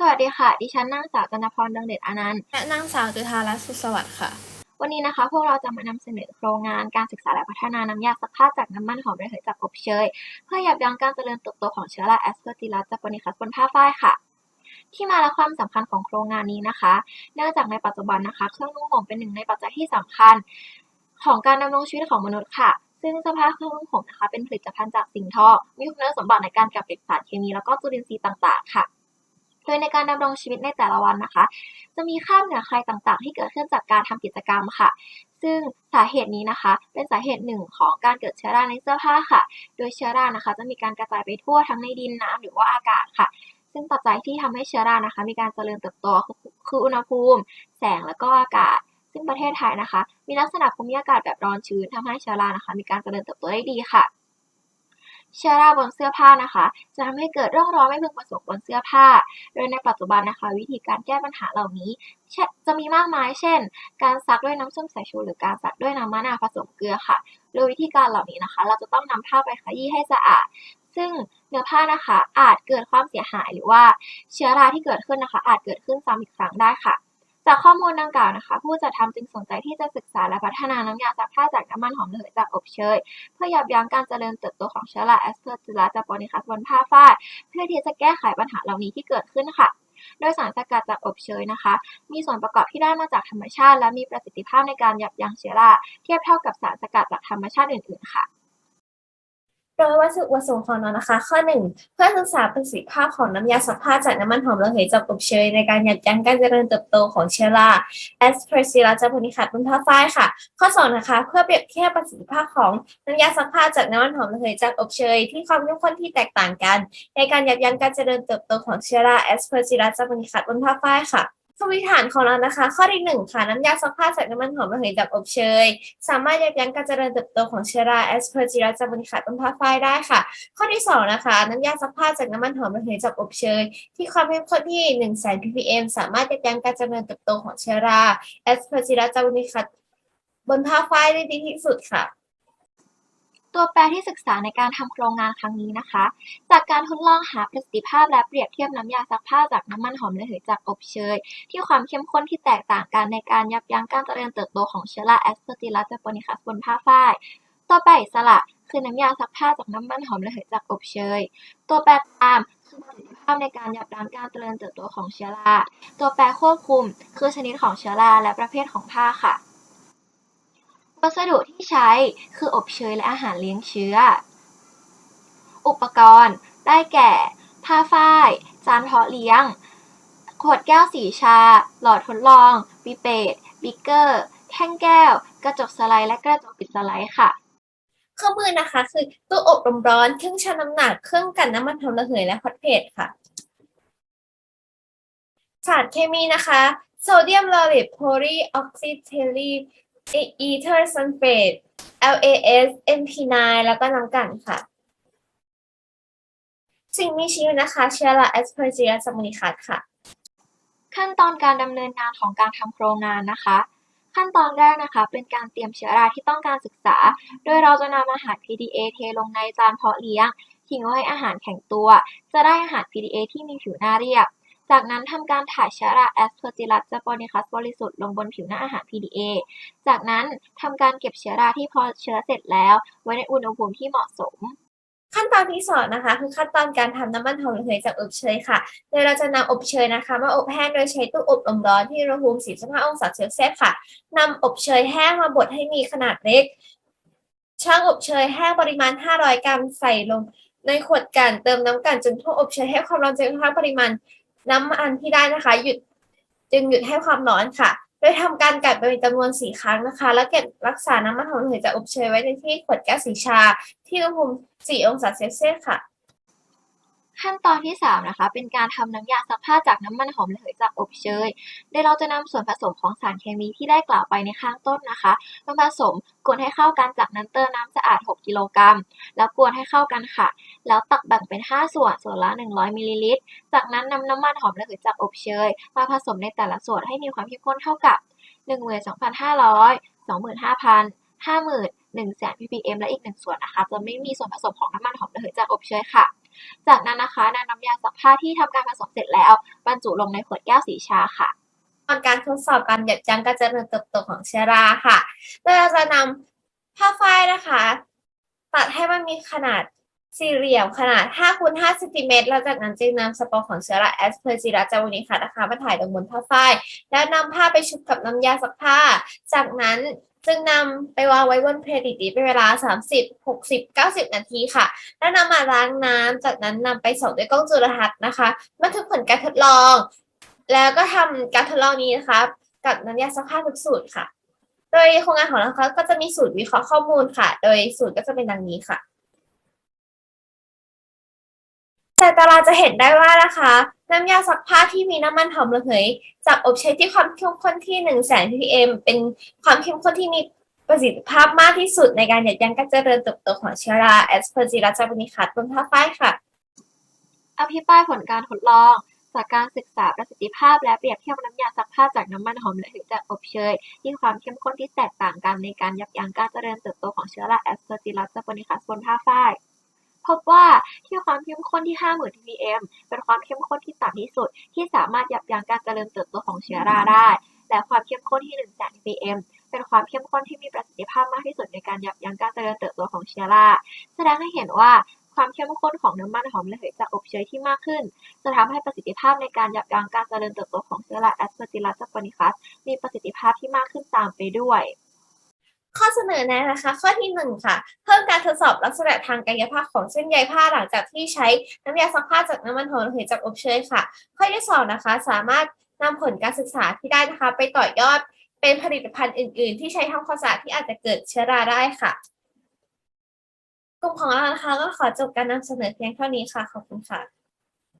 สวัสดีค่ะ ดิฉันนางสาวจันทพรเดืองเดชอานันต์ และนางสาวจุธารัตน์สุขสวัสดิ์ค่ะ วันนี้นะคะ พวกเราจะมานำเสนอโครงงานการศึกษาและพัฒนาน้ำยาซักผ้าจากน้ำมันหอมระเหยจากอบเชย เพื่อยับยั้งการเจริญเติบโตของเชื้อราแอสเพอร์จิลัสจาโปนิคัสบนผ้าฝ้ายค่ะ ที่มาและความสำคัญของโครงงานนี้นะคะ เนื่องจากในปัจจุบันนะคะ เครื่องนุ่งห่มเป็นหนึ่งในปัจจัยที่สำคัญ ของการดำรงชีวิตของมนุษย์ค่ะ ซึ่งเสื้อผ้าเครื่องนุ่งห่มนะคะ เป็นผลิตภัณฑ์จากสิ่งทอ มีคุณสมบัติในการกับเก็บสารเคมีแล้วก็จุลินทรีย์ต่าง ๆ ค่ะ โดยในการดำรงชีวิตในแต่ละวันนะคะ จะมีค่าเหนือใครต่างๆ ที่เกิดขึ้นจากการทำกิจกรรมค่ะ ซึ่งสาเหตุนี้นะคะ เป็นสาเหตุหนึ่งของการเกิดเชื้อราในเสื้อผ้าค่ะ โดยเชื้อรานะคะ จะมีการกระจายไปทั่วทั้งในดินน้ำหรือว่าอากาศค่ะ ซึ่งปัจจัยที่ทำให้เชื้อรานะคะ มีการเจริญเติบโตคืออุณหภูมิ แสงและก็อากาศซึ่งประเทศไทยนะคะ มีลักษณะภูมิอากาศแบบร้อนชื้นทำให้เชื้อรานะคะ มีการเจริญเติบโตได้ดีค่ะ เชื้อราบนเสื้อผ้านะคะ จะทำให้เกิดร่องรอยไม่พึงประสงค์บนเสื้อผ้า โดยในปัจจุบันนะคะ วิธีการแก้ปัญหาเหล่านี้ จะมีมากมาย เช่น การซักด้วยน้ำส้มสายชูหรือการซักด้วยน้ำมะนาวผสมเกลือค่ะ โดยวิธีการเหล่านี้นะคะ เราจะต้องนำผ้าไปขยี้ให้สะอาด ซึ่งเนื้อผ้านะคะอาจเกิดความเสียหายหรือว่าเชื้อราที่เกิดขึ้นนะคะ อาจเกิดขึ้นซ้ำอีกครั้งได้ค่ะ จากข้อมูลดังกล่าวนะคะ ผู้จัดทำจึงสนใจที่จะศึกษาและพัฒนาน้ำยาซักผ้าจากน้ำมันหอมระเหยจากอบเชย เพื่อยับยั้งการเจริญเติบโตของเชื้อราแอสเพอร์จิลัสจาโปนิคัสบนผ้าฝ้ายเพื่อที่จะแก้ไขปัญหาเหล่านี้ที่เกิดขึ้นค่ะ โดยสารสกัดจากอบเชยนะคะ มีส่วนประกอบที่ได้มาจากธรรมชาติ และมีประสิทธิภาพในการยับยั้งเชื้อราเทียบเท่ากับสารสกัดจากธรรมชาติอื่นๆค่ะ โดยวัตถุประสงค์ของเรานะคะ ข้อหนึ่งเพื่อศึกษาประสิทธิภาพของน้ำยาซักผ้าจากน้ำมันหอมระเหยจากอบเชย ในการยับยั้งการเจริญเติบโตของเชื้อรา Aspergillus จาโพนิคัสบนผ้าฝ้ายค่ะ ข้อสองนะคะ เพื่อเปรียบเทียบประสิทธิภาพของน้ำยาซักผ้าจากน้ำมันหอมระเหยจากอบเชย ที่ความเข้มข้นที่แตกต่างกัน ในการยับยั้งการเจริญเติบโตของเชื้อรา Aspergillus จาโพนิคัสบนผ้าฝ้ายค่ะ สมมติฐานของเรานะคะ ข้อที่หนึ่งค่ะ น้ำยาซักผ้าจากน้ำมันหอมระเหยจากอบเชย สามารถยับยั้งการเจริญเติบโตของเชื้อรา Aspergillus จาโพนิคัสบนผ้าฝ้ายได้ค่ะ ข้อที่สองนะคะ น้ำยาซักผ้าจากน้ำมันหอมระเหยจากอบเชย ที่ความเข้มข้นที่1 0 0 0 0แสน ppm สามารถยับยั้งการเจริญเติบโตของเชื้อรา Aspergillus จาโพนิคัสบนผ้าฝ้ายได้ดีที่สุดค่ะ ตัวแปรที่ศึกษาในการทำโครงงานครั้งนี้นะคะ จากการทดลองหาประสิทธิภาพและเปรียบเทียบน้ำยาซักผ้าจากน้ำมันหอมระเหยจากอบเชย ที่ความเข้มข้นที่แตกต่างกันในการยับยั้งการเจริญเติบโตของเชื้อราแอสเพอร์จิลัสจาโปนิคัสบนผ้าฝ้ายตัวแปรอิสระคือน้ำยาซักผ้าจากน้ำมันหอมระเหยจากอบเชย ตัวแปรตามคือประสิทธิภาพในการยับยั้งการเจริญเติบโตของเชื้อรา ตัวแปรควบคุม คือชนิดของเชื้อราและประเภทของผ้าค่ะ วัสดุที่ใช้คืออบเชยและอาหารเลี้ยงเชื้อ อุปกรณ์ได้แก่ ผ้าฝ้าย จานเพาะเลี้ยง ขวดแก้วสีชา หลอดทดลองปิเปตบิกเกอร์ แท่งแก้ว กระจกสไลด์และกระจกปิดสไลด์ค่ะเครื่องมือนะคะคือตู้อบลมร้อนเครื่องชั่งน้ำหนักเครื่องกันน้ำมันหอมระเหยและฮอตเพลทค่ะสารเคมีนะคะ โซเดียมลอเรตโพลีออกซิเทลี อีเทอร์ซัลเฟต LAS MP9 แล้วก็น้ำกันค่ะ สิ่งมีชีวิตนะคะ เชื้อรา Aspergillus จาโพนิคัสค่ะ ขั้นตอนการดำเนินงานของการทำโครงงานนะคะ ขั้นตอนแรกนะคะ เป็นการเตรียมเชื้อราที่ต้องการศึกษา โดยเราจะนำอาหาร PDA เทลงในจานเพาะเลี้ยงทิ้งไว้อาหารแข็งตัว จะได้อาหาร PDA ที่มีผิวหน้าเรียบ จากนั้นทำการถ่ายเชื้อรา Aspergillus จาโปนิคัสบริสุทธิ์ลงบนผิวหน้าอาหาร PDA จากนั้นทำการเก็บเชื้อราที่พอเชื้อเสร็จแล้ว ไว้ในอุณหภูมิที่เหมาะสมขั้นตอนที่สองนะคะคือขั้นตอนการทำน้ำมันหอมระเหยจากอบเชยค่ะ โดยเราจะนำอบเชยนะคะ มาอบแห้งโดยใช้ตู้อบลมร้อนที่อุณหภูมิ 45 องศาเซลเซียสค่ะนำอบเชยแห้งมาบดให้มีขนาดเล็ก ช่างอบเชยแห้งปริมาณ 500 กรัมใส่ลงในขวดกันเติมน้ำกลั่นจนทั่วอบเชยให้ความร้อนจนกระทั่งปริมาณ น้ำมันที่ได้นะคะหยุดจึงหยุดให้ความร้อนค่ะ โดยทำการกัดเป็นจำนวนสี่ครั้งนะคะ แล้วเก็บรักษาน้ำมันหอมระเหยจากอบเชยไว้ในที่ขวดแก้วสีชา ที่อุณหภูมิ4องศาเซลเซียสค่ะ ขั้นตอนที่ 3 นะคะ เป็นการทำน้ำยาซักผ้าจากน้ำมันหอมระเหยจากอบเชยโดยเราจะนำส่วนผสมของสารเคมีที่ได้กล่าวไปในข้างต้นนะคะมาผสมกวนให้เข้ากันจากนั้นเติมน้ำสะอาด 6 กิโลกรัมแล้วกวนให้เข้ากันค่ะ แล้วตักแบ่งเป็น 5 ส่วนส่วนละ 100มิลลิลิตร จากนั้นนำน้ำมันหอมระเหยจากอบเชย มาผสมในแต่ละส่วนให้มีความเข้มข้นเท่ากับ 12,500 25,000 50,000 100,000 ppm และอีก 1 ส่วนนะคะ จะไม่มีส่วนผสมของน้ำมันหอมระเหยจากอบเชยค่ะ จากนั้นนะคะนำน้ำยาซักผ้าที่ทำการผสมเสร็จแล้วบรรจุลงในขวดแก้วสีชาค่ะตอนการทดสอบการหยับยั้งการเจริญเติบโตของเชื้อราค่ะโดยเราจะนำผ้าฝ้ายนะคะ ตัดให้มันมีขนาด สี่เหลี่ยมขนาด5คูณ5เซนติเมตรแล้วจากนั้นจึงนำสปอร์ของเชื้อราแอสเพอร์จิลัสจาวนิค่ะนะคะมาถ่ายลงบนผ้าฝ้ายแล้วนำผ้าไปชุบกับน้ำยาซักผ้า จากนั้นจึงนำไปวางไว้บนเพลทดีเป็นเวลา 30 60 90 นาทีค่ะ แล้วนำมาล้างน้ำจากนั้นนำไปส่องด้วยกล้องจุลทรรศน์นะคะบันทึกผลการทดลอง แล้วก็ทำการทดลองนี้นะคะกับน้ำยาซักผ้าทุกสูตรค่ะ โดยโครงงานของเราก็จะมีสูตรวิเคราะห์ข้อมูลค่ะ โดยสูตรก็จะเป็นดังนี้ค่ะ จากตาราจะเห็นได้ว่านะคะ น้ำยาซักผ้าที่มีน้ำมันหอมระเหย จากอบใช้ที่ความเข้มข้นที่ 1 0 0 0 0แสน ppm เป็นความเข้มข้นที่มีประสิทธิภาพมากที่สุดในการยับยั้งการเจริญเติบโตของเชื้อราแอสเพอร์จิลัสจาบุนิคัสบนผ้าฝ้ายค่ะ อภิปรายผลการทดลองจากการศึกษาประสิทธิภาพและเปรียบเทียบน้ำยาซักผ้าจากน้ำมันหอมระเหยจากอบเชยที่ความเข้มข้นที่แตกต่างกันในการยับยั้งการเจริญเติบโตของเชื้อราแอสเพอร์จิลัสจาโปนิคัสบนผ้าฝ้าย พบว่าที่ความเข้มข้นที่ 50,000 ppm เป็นความเข้มข้นที่ต่ำที่สุด ที่สามารถยับยั้งการเจริญเติบโตของเชื้อราได้ และความเข้มข้นที่ 100,000 ppm เป็นความเข้มข้นที่มีประสิทธิภาพมากที่สุดในการยับยั้งการเจริญเติบโตของเชื้อรา แสดงให้เห็นว่าความเข้มข้นของน้ำมันหอมระเหยจากอบเชยที่มากขึ้น จะทำให้ประสิทธิภาพในการยับยั้งการเจริญเติบโตของเชื้อราแอสเพอร์จิลัสจาโปนิคัสมีประสิทธิภาพที่มากขึ้นตามไปด้วย ข้อเสนอแนะนะคะ ข้อที่หนึ่งค่ะ เพิ่มการทดสอบลักษณะทางกายภาพของเส้นใยผ้าหลังจากที่ใช้น้ำยาซักผ้าจากน้ำมันหอมระเหยจากอบเชยค่ะ ข้อที่สองนะคะ สามารถนำผลการศึกษาที่ได้นะคะ ไปต่อยอดเป็นผลิตภัณฑ์อื่น ๆ ที่ใช้ทำความสะอาดที่อาจจะเกิดเชื้อราได้ค่ะกลุ่มของเรานะคะก็ขอจบการนำเสนอเพียงเท่านี้ค่ะ ขอบคุณค่ะ